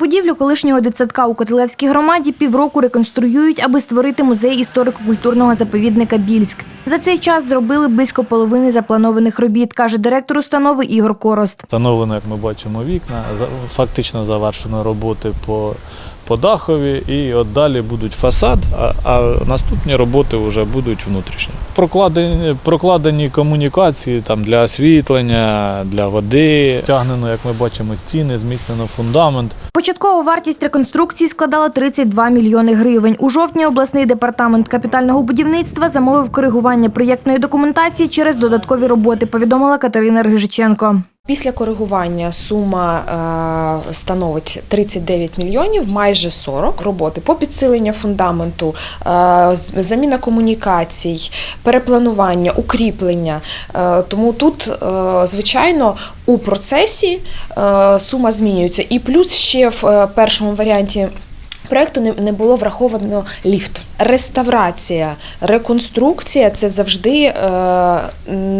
Будівлю колишнього дитсадка у Котелевській громаді півроку реконструюють, аби створити музей історико-культурного заповідника Більськ. За цей час зробили близько половини запланованих робіт, каже директор установи Ігор Корост. Встановлено, як ми бачимо, вікна, фактично завершено роботи по, по дахові, і от далі будуть фасад, а, а наступні роботи вже будуть внутрішні. Прокладені, прокладені комунікації там, для освітлення, для води, тягнено, як ми бачимо, стіни, зміцнено фундамент. Початкова вартість реконструкції складала 32 мільйони гривень. У жовтні обласний департамент капітального будівництва замовив коригування проєктної документації через додаткові роботи, повідомила Катерина Ргижиченко. Після коригування сума е, становить 39 мільйонів, майже 40 роботи по підсиленню фундаменту, е, заміна комунікацій, перепланування, укріплення. Е, тому тут, звичайно, у процесі сума змінюється. І плюс ще в першому варіанті. Проекту не, не було враховано ліфт. Реставрація, реконструкція це завжди е,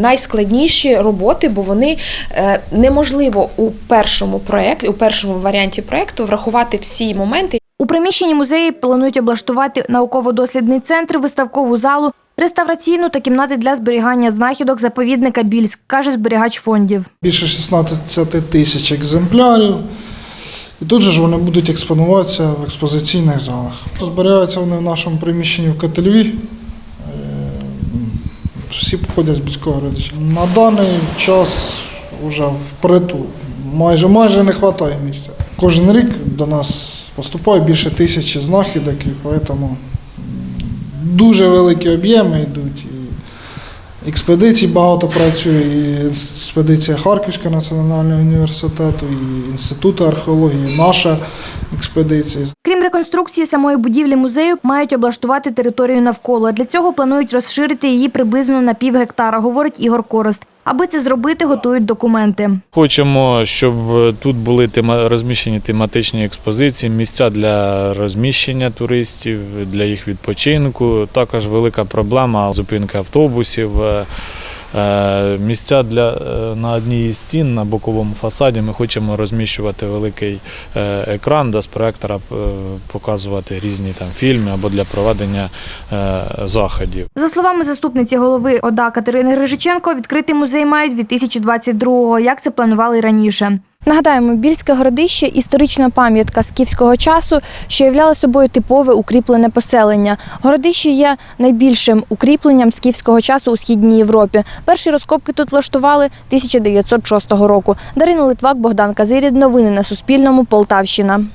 найскладніші роботи, бо вони е, неможливо у першому проєкті, у першому варіанті проекту врахувати всі моменти, У приміщенні музею планують облаштувати науково-дослідний центр, виставкову залу, реставраційну та кімнати для зберігання знахідок заповідника Більськ, каже зберігач фондів. більше 16 тисяч екземплярів. І тут же ж вони будуть експонуватися в експозиційних залах. Зберігаються вони в нашому приміщенні в Котельві. Е, Всі походять з близького родича. На даний час вже впритул. Майже майже не вистачає місця. Кожен рік до нас поступає більше тисячі знахідок, і тому дуже великі об'єми йдуть. І експедицій багато працює, і експедиція Харківського національного університету, і Інституту археології, наша експедиція. Крім реконструкції самої будівлі музею, мають облаштувати територію навколо. Для цього планують розширити її приблизно на пів гектара, говорить Ігор Корост. Аби це зробити, готують документи. Хочемо, щоб тут були розміщені тематичні експозиції, місця для розміщення туристів, для їх відпочинку. Також велика проблема зупинки автобусів. Е, Місця для е, на одній із стін на боковому фасаді ми хочемо розміщувати великий е, екран, де з проектора показувати різні там фільми або для проведення заходів. За словами заступниці голови ОДА Катерини Грижиченко, відкритий музей мають 2022-го, як це планували раніше. Нагадаємо, Більське городище – історична пам'ятка скіфського часу, що являло собою типове укріплене поселення. Городище є найбільшим укріпленням скіфського часу у Східній Європі. Перші розкопки тут влаштували 1906 року. Дарина Литвак, Богдан Казирід. Новини на Суспільному. Полтавщина.